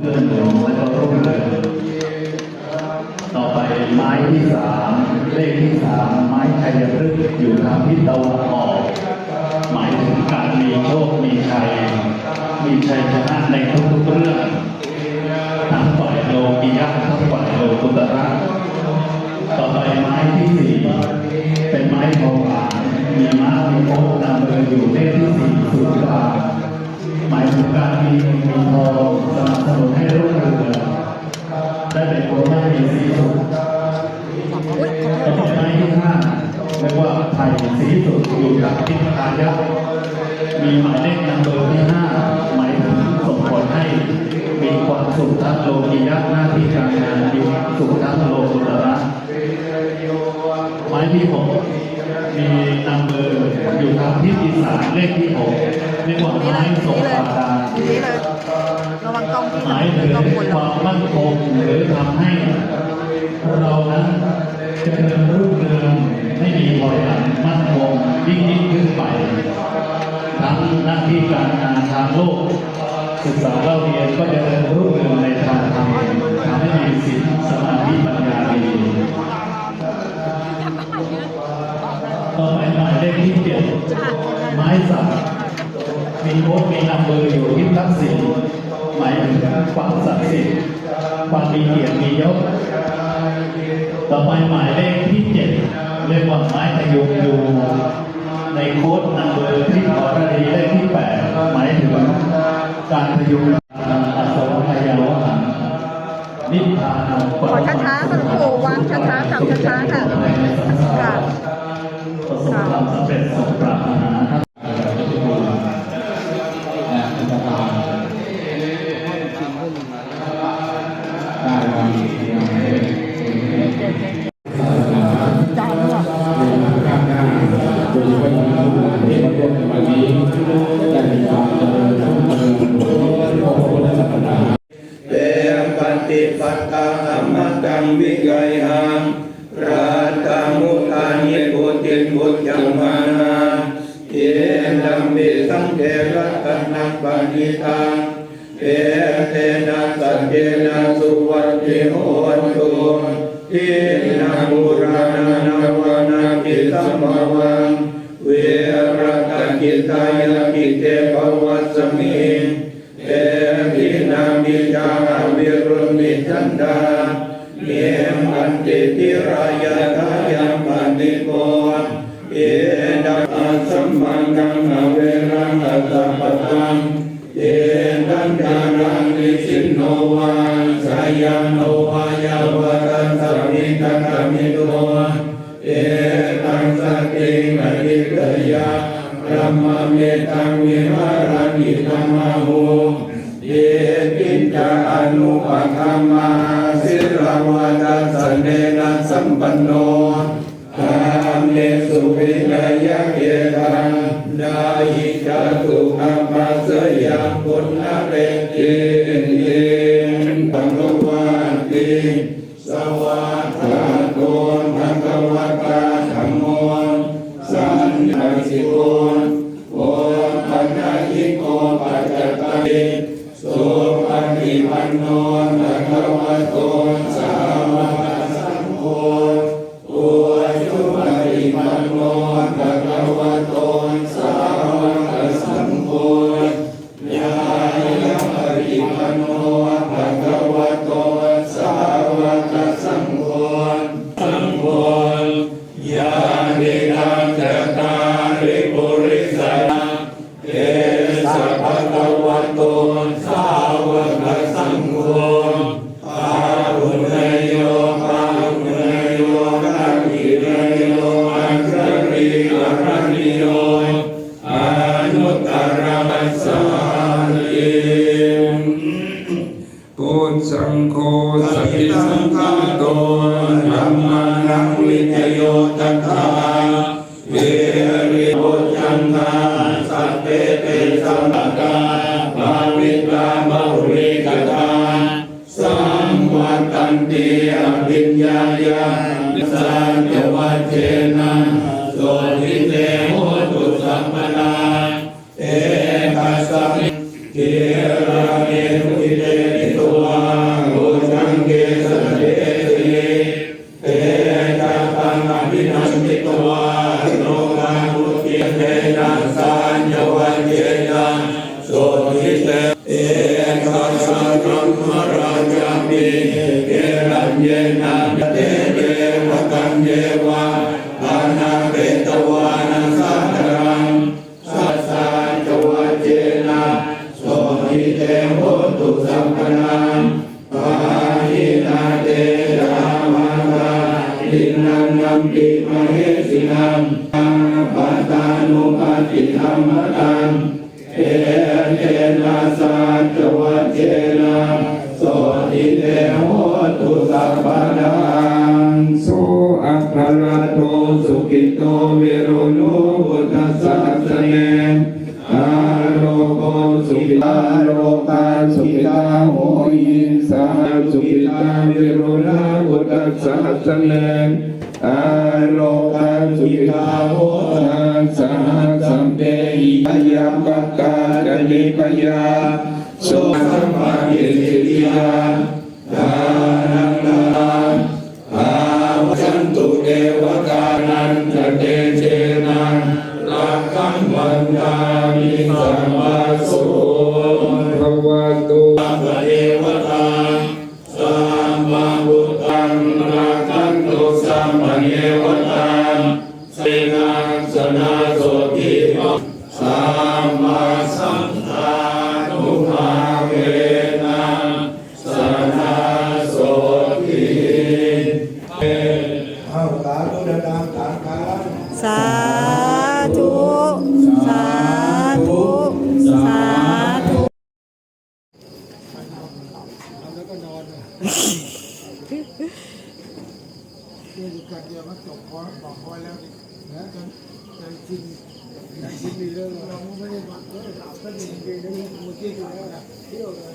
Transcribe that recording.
เพื่อนหลวงและก็ร่มเรือต่อไปไม้ที่สามเลขที่สามไม้ชัยพฤกษ์อยู่ทางทิศตะวันออก หมายถึงการมีโชค มีชัย มีชัยชนะในทุ การมีเงินมีทองสนับสนุนให้รุ่งเรืองได้เป็นคนไม่มีสีสุขอุ๊ยขอโทต่อไปไม้ที่ห้าเรียกว่าไผ่สีสุดอยู่กับทิศทายะมีหมายเลขนัมเบอร์ที่ห้าหมายถึงส่งผลให้มีความสุขทั้งโลกียะหน้าที่การงานมีความสุขทั้งโลกุตระหมายที่หกมีนัมเบอร์อยู่ทางทิศอีสานเลขที่หก เรียกว่านี่เลไม้ยทรงนี่เลยปาดานี่เลยระวังกล้องที่หมายถึงความมั่นคงหรือทำให้เรานั้นเจริญรุ่งเรืองไม่มีถอยหลังมั่นคงยิ่งยิ่งขึ้นไปทั้งหน้าที่การงานทางโลกศึกษาเล่าเรียนก็จะเริญรุ่งเรืองในทางธรรมทำให้มีศีลสมาธิปัญญาดีต่อไปหมายเลขที่เจ็ดไม้สัก มีโค้ดมีนำเบอร์อยู่ที่ทักษิณหมายถึงความศักดิ์สิทธิ์ความมีเกียรติมียศต่อไปหมายเลขที่เจ็ดเรียกว่าไม้พยุงอยู่ ในโค้ดนำเบอร์ที่ขอรดีเลขที่แปดหมายถึงการพยุงอสรพยาวหังนิพพานขอช้าๆค่ะหลวงปู่วางช้าๆจับช้าๆค่ะ ปณิตังเอเตนะสัจเจนะสุวัตติโหตุทินามุรานานาวนกิสัมภวังเวรตะกิตายกิเตภวัสมิเอพินามิจาวิรุณิจันดาเยมันติติรายาทายังปันิโกเอ หารันิธรรมโหเยปิจาอนุปคัมมาสิรวาตาสเนนะสัมปันโนธรรมเนสุวินย ฏิปันโนภะคะวะโตสาวกสังโฆโอชุปฏิปันโนภะคะวะโตสาวกสังโฆญาณปฏิปันโนภะคะวะโตสาวกสังโฆสังโฆยานิทังจตาริปุริสาเอสัพพะคะวะโตสา เพเตสัมปกาภาวิตามาริกตาสัมวัตันติอภิญญาญาสัจวัชเชนะโสติเตโห สินังปัตตานุปาติธรรมตังเอเทนะสัจวัเจนะโสติเตโหตุสัพพะนังโสอัคคาราโตสุขิโตวิรุณุพุทธัสสะเนอาโลโกสุขิตาโลกาสุขิตาโหยิสาสุขิตาวิรุณะพุทธั สสะสะเนอาโลกังสุขิตาโหตังสหัสัมเปหิยาปะกาดนิปยาโสสัมมาเยติยาทานัง งรักขันตุสัมมาเทวตาเสนาสนาโสติสัมมาสัมทานุภาเวนะสนาโสติเอาสาธุดินตามสามครั้งสาธุ สาธุ สาธุ แล้วก็นอน เลยเดี๋ยวอยู่กันเดียวก็จบคอร์สบอกคอร์สแล้วนี่นะจนจนชินชินมีเรื่องเราไม่ได้มาเออเราก็ดีดีนะนี่เมื่อกี้อยู่แล้วนะเที่ยวเลย